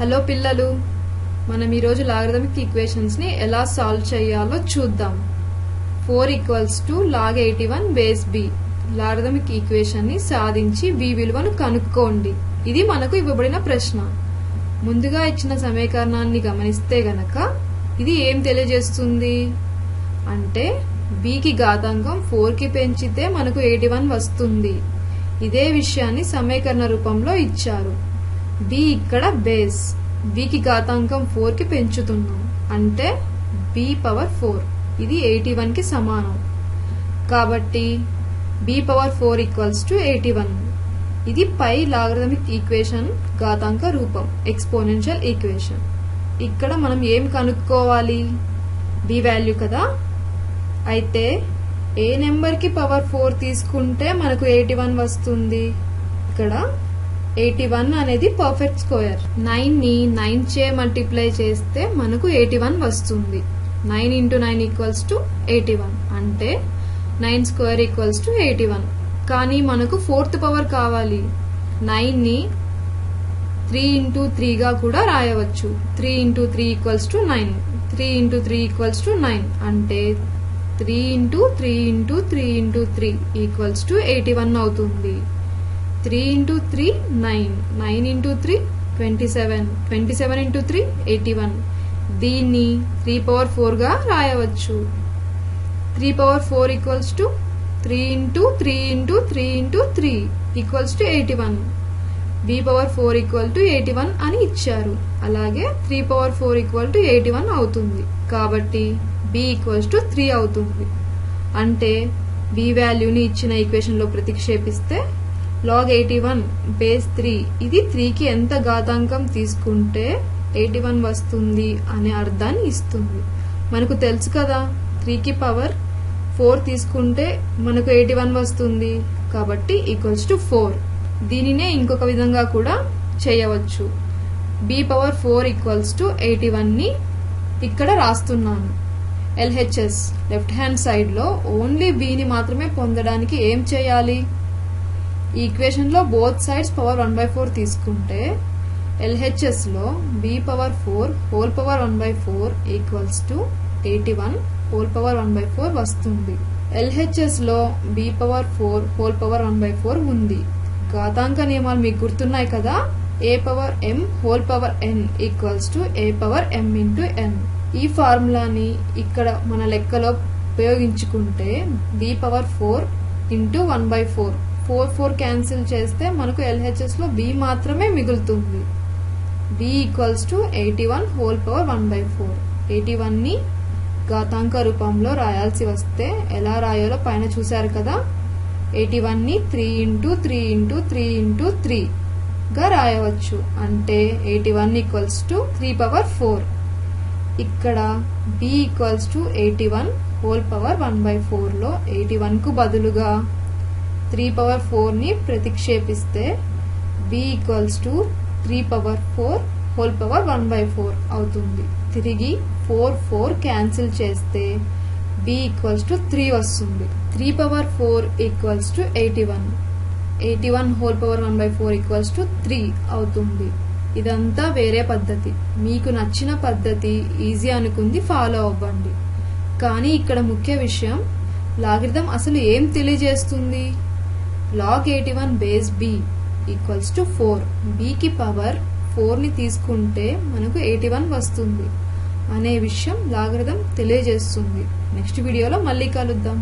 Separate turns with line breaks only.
Hello పిల్లలు మనం ఈరోజు లాగరిథమిక్ ఈక్వేషన్స్ని ఎలా సాల్వ్ చేయాలో చూద్దాం. Four equals to log eighty one base b logarithmic ఈక్వేషన్ని సాధించి బి విలువను కనుక్కోండి. ఇది మనకు ఇవ్వబడిన ప్రశ్న. ముందుగా ఇచ్చిన సమీకరణాన్ని గమనిస్తే గనక ఇది ఏం తెలియజేస్తుంది? అంటే బికి ఘాతాంకం ఫోర్కి పెంచితే మనకు ఎయిటీ వన్ వస్తుంది. ఇదే విషయాన్ని సమీకరణ రూపంలో ఇచ్చారు. బి ఇక్కడ బేస్ బికి ఘాతాంకం ఫోర్కి పెంచుతున్నాం. అంటే బి పవర్ ఫోర్ ఇది ఎయిటీ వన్కి సమానం. కాబట్టి b power four equals to eighty one ఇది పై లాగరిథమిక్ ఈక్వేషన్ ఘాతాంక రూపం ఎక్స్పోనెన్షియల్ ఈక్వేషన్ ఇక్కడ మనం ఏం కనుక్కోవాలి? బి వాల్యూ కదా? అయితే ఏ నెంబర్కి పవర్ ఫోర్ తీసుకుంటే మనకు ఎయిటీ వన్ వస్తుంది? ఇక్కడ ఎయిటీ వన్ అనేది పర్ఫెక్ట్ స్క్వేర్ నైన్ని నైన్ చే మల్టిప్లై చేస్తే మనకు ఎయిటీ వన్ వస్తుంది. Nine into nine equals to eighty one అంటే nine square equals to eighty one కానీ మనకు ఫోర్త్ పవర్ కావాలి. నైన్ని త్రీ ఇంటూ త్రీగా కూడా రాయవచ్చు. Three into three equals to nine three into three equals to nine అంటే three into three into three into three equals to eighty one అవుతుంది. Three into three nine. Nine into three twenty seven. Twenty seven into three eighty one. దీన్ని three power ఫోర్గా రాయవచ్చు. Three power four equals to three into three into three into three equals to eighty one. B power four equal to eighty one అని ఇచ్చారు. అలాగే three power four equal to eighty one అవుతుంది. కాబట్టి B equals to three అవుతుంది. అంటే B వాల్యూని ఇచ్చిన ఈక్వేషన్లో ప్రతిక్షేపిస్తే log eighty one base three ఇది త్రీకి ఎంత ఘాతాంకం తీసుకుంటే ఎయిటీ వన్ వస్తుంది అనే అర్థాన్ని ఇస్తుంది. మనకు తెలుసు కదా త్రీకి పవర్ ఫోర్ తీసుకుంటే మనకు ఎయిటీ వన్ వస్తుంది. కాబట్టి ఈక్వల్స్ టు ఫోర్ దీనినే ఇంకొక విధంగా కూడా చేయవచ్చు. B power four equals to eighty వన్ని ఇక్కడ రాస్తున్నాను. ఎల్హెచ్ఎస్ లెఫ్ట్ హ్యాండ్ సైడ్లో ఓన్లీ బీని మాత్రమే పొందడానికి ఏం చేయాలి? ఈ ఈక్వేషన్లో both sides power one by four తీసుకుంటే ఎల్హెచ్ఎస్లో b power four whole power one by four equals to eighty one whole power one by four వస్తుంది ఎల్హెచ్ఎస్లో b power four whole power one by four ఉంది. ఘాతాంక నియమాలు మీకు గుర్తున్నాయి కదా? A power m whole power n equals to a power m into n ఈ ఫార్ములాని ఇక్కడ మన లెక్కలో ఉపయోగించుకుంటే b power four into one by four four four cancel చేస్తే మనకు ఎల్హెచ్ఎస్లో బి మాత్రమే మిగులుతుంది. B equals to eighty one whole power one by four. Eighty వన్ని ఘాతాంక రూపంలో రాయాల్సి వస్తే ఎలా రాయాలో పైన చూశారు కదా? ఎయిటీ వన్ని three into three into three into three గా రాయవచ్చు. అంటే eighty one equals to three power four. ఇక్కడ b equals to eighty one whole power one by ఫోర్లో ఎయిటీ వన్కు బదులుగా త్రీ పవర్ ఫోర్ని ప్రతిక్షేపిస్తే b equals to three power four whole power one by four అవుతుంది. తిరిగి ఫోర్ ఫోర్ క్యాన్సిల్ చేస్తే B equals to three వస్తుంది. Three power four equals to eighty one. Eighty one whole power one by four equals to three అవుతుంది. ఇదంతా వేరే పద్ధతి. మీకు నచ్చిన పద్ధతి ఈజీ అనుకుంది ఫాలో అవ్వండి. కానీ ఇక్కడ ముఖ్య విషయం లాగిరిథం అసలు ఏం తెలియజేస్తుంది? Log eighty one base b equals to four బికి power ఫోర్ని తీసుకుంటే మనకు ఎయిటీ వన్ వస్తుంది. అనే విషయం లాగరిథం తెలియజేస్తుంది. నెక్స్ట్ వీడియోలో మళ్ళీ కలుద్దాం.